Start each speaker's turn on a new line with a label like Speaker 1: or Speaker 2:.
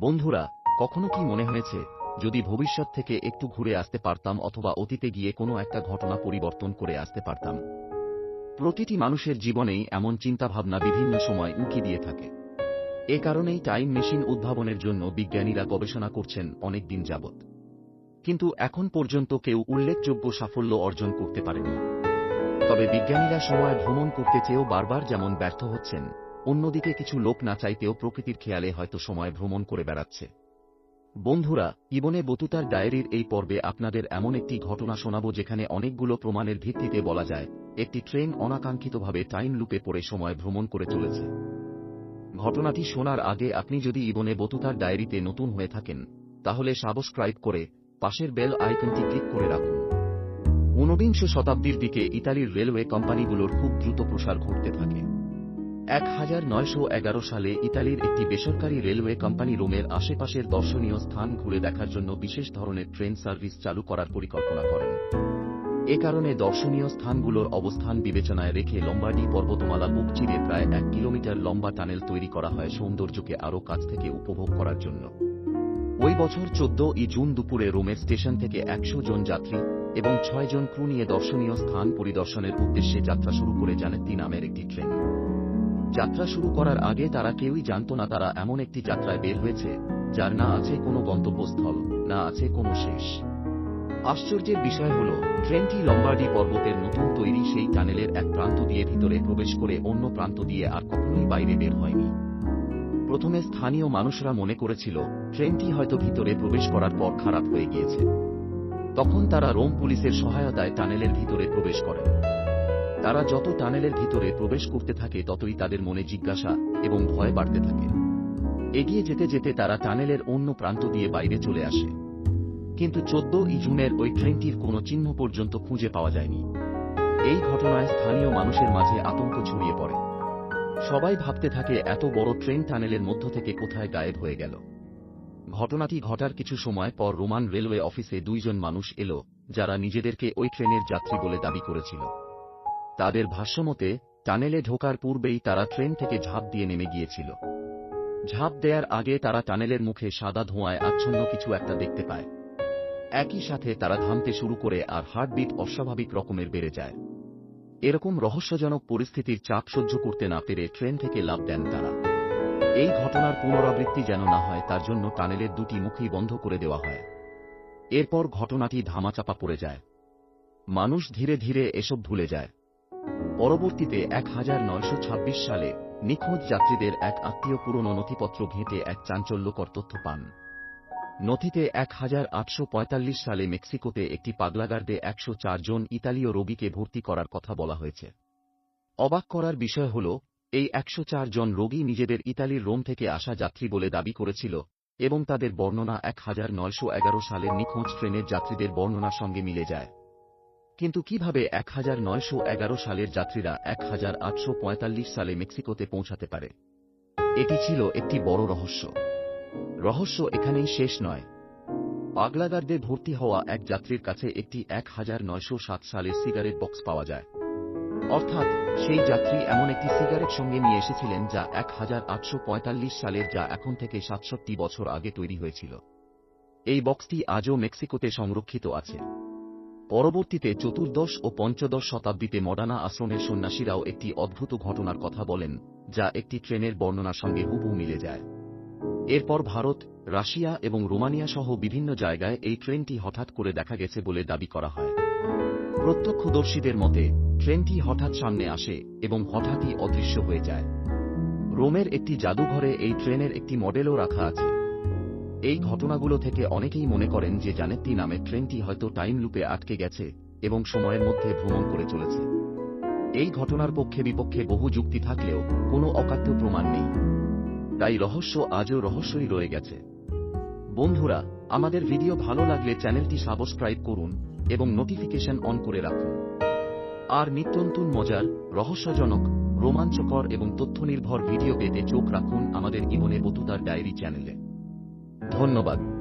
Speaker 1: বন্ধুরা, কখনো কি মনে হয়েছে, যদি ভবিষ্যৎ থেকে একটু ঘুরে আসতে পারতাম অথবা অতীতে গিয়ে কোনো একটা ঘটনা পরিবর্তন করে আসতে পারতাম? প্রতিটি মানুষের জীবনেই এমন চিন্তাভাবনা বিভিন্ন সময় উঁকি দিয়ে থাকে। এ কারণেই টাইম মেশিন উদ্ভাবনের জন্য বিজ্ঞানীরা গবেষণা করছেন অনেক দিন যাবৎ। কিন্তু এখন পর্যন্ত কেউ উল্লেখযোগ্য সাফল্য অর্জন করতে পারেনি তবে বিজ্ঞানীরা সময় ভ্রমণ করতে চেয়েও বারবার যেমন ব্যর্থ হচ্ছেন অন্যদিকে কিছু লোক না চাইতেও প্রকৃতির খেয়ালে হয়তো সময় ভ্রমণ করে বেড়াচ্ছে। বন্ধুরা, ইবনে বতুতার ডায়েরির এই পর্বে আপনাদের এমন একটি ঘটনা শোনাব যেখানে অনেকগুলো প্রমাণের ভিত্তিতে বলা যায়, একটি ট্রেন অনাকাঙ্ক্ষিতভাবে টাইম লুপে পড়ে সময় ভ্রমণ করে চলেছে। ঘটনাটি শোনার আগে আপনি যদি ইবনে বতুতার ডায়েরিতে নতুন হয়ে থাকেন, তাহলে সাবস্ক্রাইব করে পাশের বেল আইকনটি ক্লিক করে রাখুন। ঊনবিংশ শতাব্দীর দিকে ইতালির রেলওয়ে কোম্পানিগুলোর খুব দ্রুত প্রসার ঘটতে থাকে। এক নয়শো এগারো সালে ইতালির একটি বেসরকারি রেলওয়ে কোম্পানি রোমের আশেপাশের দর্শনীয় স্থান ঘুরে দেখার জন্য বিশেষ ধরনের ট্রেন সার্ভিস চালু করার পরিকল্পনা করেন। এ কারণে দর্শনীয় স্থানগুলোর অবস্থান বিবেচনায় রেখে লম্বাডি পর্বতমালা বুক চিরে প্রায় এক কিলোমিটার লম্বা টানেল তৈরি করা হয় সৌন্দর্যকে আরও কাছ থেকে উপভোগ করার জন্য। ওই বছর চোদ্দ ই জুন দুপুরে রোমের স্টেশন থেকে একশো জন যাত্রী এবং ছয় জন ক্রু নিয়ে দর্শনীয় স্থান পরিদর্শনের উদ্দেশ্যে যাত্রা শুরু করে জানেত্তি নামের একটি ট্রেন। যাত্রা শুরু করার আগে তারা কেউই জানত না তারা এমন একটি যাত্রায় বের হয়েছে, যার না আছে কোনো গন্তব্যস্থল, না আছে কোনো শেষ। আশ্চর্যের বিষয় হল, ট্রেনটি লম্বার্ডি পর্বতের নতুন তৈরি সেই টানেলের এক প্রান্ত দিয়ে ভিতরে প্রবেশ করে অন্য প্রান্ত দিয়ে আর কখনোই বাইরে বের হয়নি। প্রথমে স্থানীয় মানুষরা মনে করেছিল, ট্রেনটি হয়তো ভিতরে প্রবেশ করার পর খারাপ হয়ে গিয়েছে। তখন তারা রোম পুলিশের সহায়তায় টানেলের ভিতরে প্রবেশ করেন তারা যত টানেলের ভিতরে প্রবেশ করতে থাকে, ততই তাদের মনে জিজ্ঞাসা এবং ভয় বাড়তে থাকে। এগিয়ে যেতে যেতে তারা টানেলের অন্য প্রান্ত দিয়ে বাইরে চলে আসে। কিন্তু চোদ্দ ই জুনের ওই ট্রেনটির কোনো চিহ্ন পর্যন্ত খুঁজে পাওয়া যায়নি। এই ঘটনায় স্থানীয় মানুষের মাঝে আতঙ্ক ছড়িয়ে পড়ে। সবাই ভাবতে থাকে, এত বড় ট্রেন টানেলের মধ্য থেকে কোথায় গায়েব হয়ে গেল। ঘটনাটি ঘটার কিছু সময় পর রোমান রেলওয়ে অফিসে দুইজন মানুষ এলো, যারা নিজেদেরকে ওই ট্রেনের যাত্রী বলে দাবি করেছিল। তাদের ভাষ্যমতে, টানেলে ঢোকার পূর্বেই তারা ট্রেন থেকে ঝাঁপ দিয়ে নেমে গিয়েছিল। ঝাঁপ দেয়ার আগে তারা টানেলের মুখে সাদা ধোঁয়ায় আচ্ছন্ন কিছু একটা দেখতে পায়। একই সাথে তারা থামতে শুরু করে আর হার্টবিট অস্বাভাবিক রকমের বেড়ে যায়। এরকম রহস্যজনক পরিস্থিতির চাপ সহ্য করতে না পেরে ট্রেন থেকে লাভ দেন তারা। এই ঘটনার পুনরাবৃত্তি যেন না হয়, তার জন্য টানেলের দুটি মুখই বন্ধ করে দেওয়া হয়। এরপর ঘটনাটি ধামাচাপা পড়ে যায়। মানুষ ধীরে ধীরে এসব ভুলে যায়। পরবর্তীতে এক হাজার নয়শো ছাব্বিশ সালে নিখোঁজ যাত্রীদের এক আত্মীয় পুরনো নথিপত্র ঘেঁটে এক চাঞ্চল্যকর তথ্য পান। নথিতে এক হাজার আটশো পঁয়তাল্লিশ সালে মেক্সিকোতে একটি পাগলাগার্ডে একশো জন ইতালীয় রোগীকে ভর্তি করার কথা বলা হয়েছে। অবাক করার বিষয় হল, এই একশো জন রোগী নিজেদের ইতালির রোম থেকে আসা যাত্রী বলে দাবি করেছিল এবং তাদের বর্ণনা এক হাজার নয়শো এগারো সালের নিখোঁজ ট্রেনের যাত্রীদের বর্ণনার সঙ্গে মিলে যায়। কিন্তু কীভাবে এক হাজার নয়শো এগারো সালের যাত্রীরা এক হাজার আটশো পঁয়তাল্লিশ সালে মেক্সিকোতে পৌঁছাতে পারে? এটি ছিল একটি বড় রহস্য। রহস্য এখানেই শেষ নয়। পাগলাগারদে ভর্তি হওয়া এক যাত্রীর কাছে একটি এক হাজার নয়শো সাত সালের সিগারেট বক্স পাওয়া যায়। অর্থাৎ, সেই যাত্রী এমন একটি সিগারেট সঙ্গে নিয়ে এসেছিলেন যা এক হাজার আটশো পঁয়তাল্লিশ সালের যা এখন থেকে সাতষট্টি বছর আগে তৈরি হয়েছিল। এই বক্সটি আজও মেক্সিকোতে সংরক্ষিত আছে। পরবর্তীতে চতুর্দশ ও পঞ্চদশ শতাব্দীতে মডানা আশ্রমের সন্ন্যাসীরাও একটি অদ্ভুত ঘটনার কথা বলেন, যা একটি ট্রেনের বর্ণনার সঙ্গে হুবহু মিলে যায়। এরপর ভারত, রাশিয়া এবং রোমানিয়া সহ বিভিন্ন জায়গায় এই ট্রেনটি হঠাৎ করে দেখা গেছে বলে দাবি করা হয়। প্রত্যক্ষদর্শীদের মতে, ট্রেনটি হঠাৎ সামনে আসে এবং হঠাৎই অদৃশ্য হয়ে যায়। রোমের একটি জাদুঘরে এই ট্রেনের একটি মডেলও রাখা আছে। এই ঘটনাগুলো থেকে অনেকেই মনে করেন যে জানেত্তি নামে ট্রেনটি হয়তো টাইম লুপে আটকে গেছে এবং সময়ের মধ্যে ভ্রমণ করে চলেছে। এই ঘটনার পক্ষে বিপক্ষে বহু যুক্তি থাকলেও কোনো অকাট্য প্রমাণ নেই। তাই রহস্য আজও রহস্যই রয়ে গেছে। বন্ধুরা, আমাদের ভিডিও ভালো লাগলে চ্যানেলটি সাবস্ক্রাইব করুন এবং নোটিফিকেশন অন করে রাখুন। আর নিত্যন্তন মজার, রহস্যজনক, রোমাঞ্চকর এবং তথ্যনির্ভর ভিডিও পেতে চোখ রাখুন আমাদের ইমনে বতুতার ডায়েরি চ্যানেলে। ধন্যবাদ।